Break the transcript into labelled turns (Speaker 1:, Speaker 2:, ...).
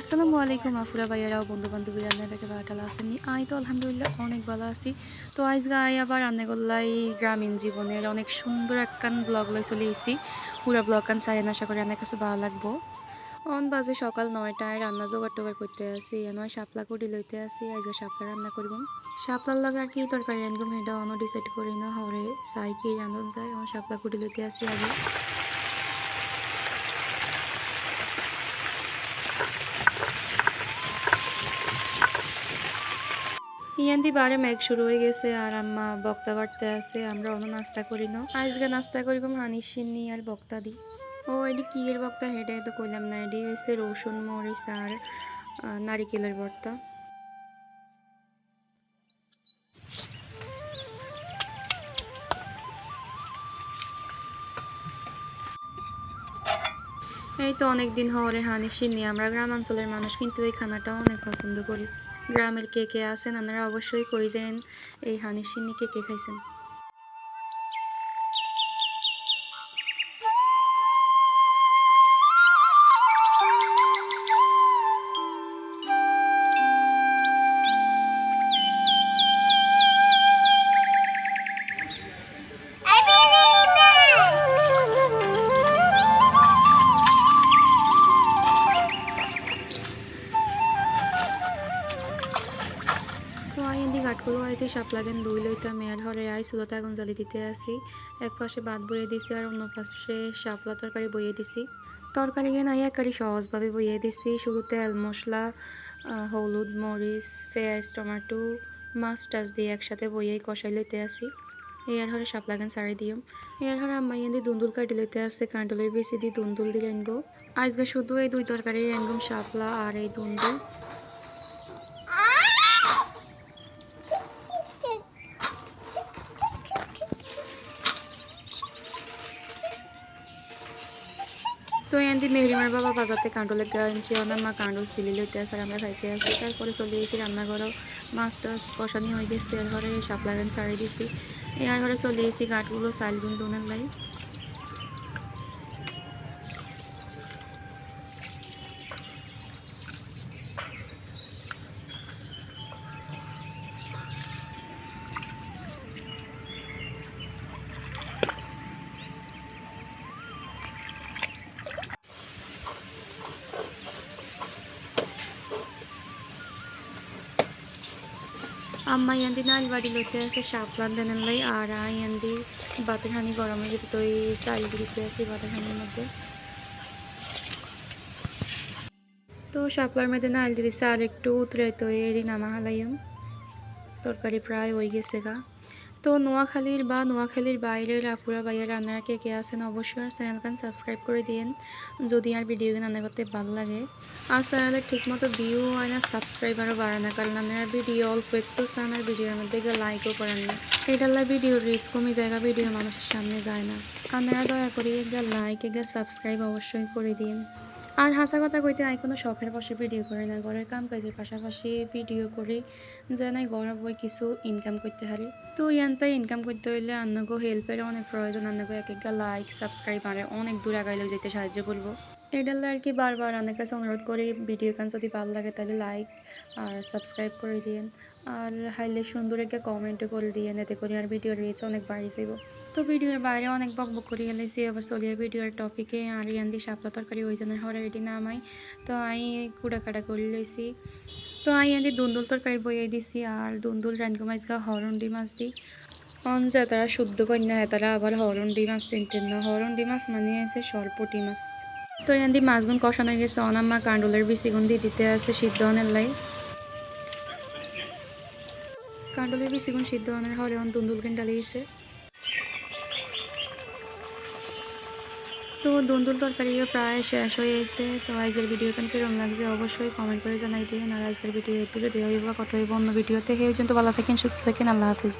Speaker 1: আসসালামু আলাইকুম আফুরা ভাইয়ারাও বন্ধু বান্ধবী রান্না বেঁকে ভালো আসেনি আই তো আলহামদুলিল্লাহ অনেক ভালো আছি। তো আজ গাই আবার রান্না করলাই গ্রামীণ জীবনের অনেক সুন্দর একখান ব্লগ লই চলে এসেছি। পুরা ব্লগ কান সাইন আশা করি আমার কাছে ভালো লাগবো। অন বাজে সকাল নয়টায় রান্না জোগাড় টোগাড় করতে আসি নয় শাপলা কুটি লইতে আসি আজকে শাপলা রান্না করব। শাপলার লাগে আর কি তরকারি রান্ধব এটা অন্য ডিসাইড করি না, হরে চাই কি রান্ধন যায় অন শাপলা কুটি লইতে আসি আগে। ইয়ান্দি বারে মেঘ শুরু হয়ে গেছে আর আম্মা বক্তা বাড়তে আছে, আমরা অন্য নাস্তা করি না। আজকে নাস্তা করিব হানি সিন্নি আর বক্তা দি। ও এটি কি এর বক্তা হেঁটে তো কইলাম না এটি হয়েছে রসুন, মরিচ আর নারিকেলের ভর্তা এই তো অনেক দিন হওয়ারে হানি সিন্নি, আমরা গ্রামাঞ্চলের মানুষ, কিন্তু এই খানাটাও অনেক পছন্দ করি। গ্রামের কে কে আছেন আপনারা অবশ্যই কই যেন এই হানি সিন্নি কে কে খাইছেন। ঘাটগুলো আইসি সাপ লাগেন দুই লইতা মেয়ার হরে আই, চুলতা আগুন জ্বালি দিতে আসি এক পাশে ভাত বইয়ে দিছি আর অন্য পাশে শাপলা তরকারি বইয়ে দিছি। তরকারি কেন আই একারি সহজভাবে বইয়ে দিছি। শুধু তেল মশলা হলুদ, মরিচ, পেঁয়াজ, টমাটো, মাছ টাছ দিয়ে একসাথে বইয়ে কষাই লইতে আসি এয়ার হরে সাপ লাগান সারি দিও। এয়ার হরে আম্মাই এদি দুন্দুল কাটি লইতে আছে কাঁটলের বেশি দিয়ে দুন্দুল দিয়ে আনব আজকে শুধু এই দুই তরকারি আনব শাপলা আর এই দুন্দুল। তো এনদি মেহরিমার বাবা বাজাতে কাঁডলে আনছি ওনার মা কাণ্ড সিলি লইতে আসে আর আমরা খাইতে আসি তারপরে চলে এসেছি রান্নাঘরও। মাছ টাছ কষানি হয়ে গেছে এর ঘরে সাপলাগান গান দিছি। এর ঘরে চলে এসেছি গাঁটগুলো সাইল গুন লাই। আম্মা ইয়ান্দি নাল বাড়ি লইতে আছে শাপলান দেনের লাই আর ইয়ান্দি বাতের হানি গরম গেছে তো এই চাইল দিতে আছি বাতের হানির মধ্যে তো শাপলার মধ্যে নাল দিছে আর একটু উতরে তো এরই নামা হালাইম তরকারি প্রায় হয়ে গেছে গা তো নোয়াখালীর বা নোয়াখালীর বাইরের আপুরা বাইরে রান্নারা কে কে আছেন অবশ্যই আর চ্যানেলখান সাবস্ক্রাইব করে দিয়েন, যদি আর ভিডিও রান্না করতে ভালো লাগে। আর চ্যানেলের ঠিকমতো ভিউ হয় না সাবস্ক্রাইবারও বাড়ে না, কারণ আপনারা ভিডিও অল্প একটু চান আর ভিডিওর মধ্যে গিয়ে লাইকও করেন না। এটার লাই ভিডিওর রিচ কমে জায়গা ভিডিও মানুষের সামনে যায় না। আপনারা দয়া করে এগিয়ে লাইক এগিয়ে সাবস্ক্রাইব অবশ্যই করে দিন। আর হাসা কথা কইতে আই কোনো শখের বসে ভিডিও করে না। ঘরের কাম কাজের পাশাপাশি ভিডিও করি যে নাই ঘরের বই কিছু ইনকাম করতে হারি। তো ইয়ান্তাই ইনকাম করতে হইলে আন্নাগো হেল্পের অনেক প্রয়োজন। আন্নাগো এক একটা লাইক সাবস্ক্রাইব আরে অনেক দূর আগাইলে যেতে সাহায্য করব। এটালে আর কি বারবার অনেক কাছে অনুরোধ করি ভিডিও কান যদি ভালো লাগে তাহলে লাইক আর সাবস্ক্রাইব করে দিয়েন। আর হাইলে সুন্দর একটা কমেন্টও করে দিয়েন, এতে করে আর ভিডিও রিচ অনেক বাড়ি যাব তো ভিডিওর বাইরে অনেক বক বক করে গেলেছি এবার চলিয়ে ভিডিওর টপিকে আর ইয়ান দিয়ে শাপলা তরকারি ওই জন্য হরে এটি নামাই তো আই কুড়া কাটা করে লইছি। তো আই দিয়ে দুন্দুল তরকারি বইয়ে দিছি, আর দুন্দুল রানকো মাছ গা হরন্ডি মাছ দিই অন যে তারা শুদ্ধ কন্যা তারা আবার হরন্ডি মাছ চিনতেন না। হরন্ডি মাছ মানে আছে সরপটি মাছ। তো দিয়ে মাছগুন কষানো গেছে অনাম্মা কাণ্ডলের বিচিগুন দিয়ে দিতে আছে সিদ্ধ অনের লাই। কাণ্ডলের বিচিগুন সিদ্ধ অনের হরে অন দুন্দুলকেন ডালি দিছে তো দন্দুল তরকারিও প্রায় শেষ হয়ে এসে তো আজকের ভিডিও কেন কিরম লাগছে অবশ্যই কমেন্ট করে জানাই দিন আর আজকের ভিডিও একটু যদি হইব কত হইব অন্য ভিডিও থেকে ওই জন্য ভালো থাকেন, সুস্থ থাকেন। আল্লাহ হাফিজ।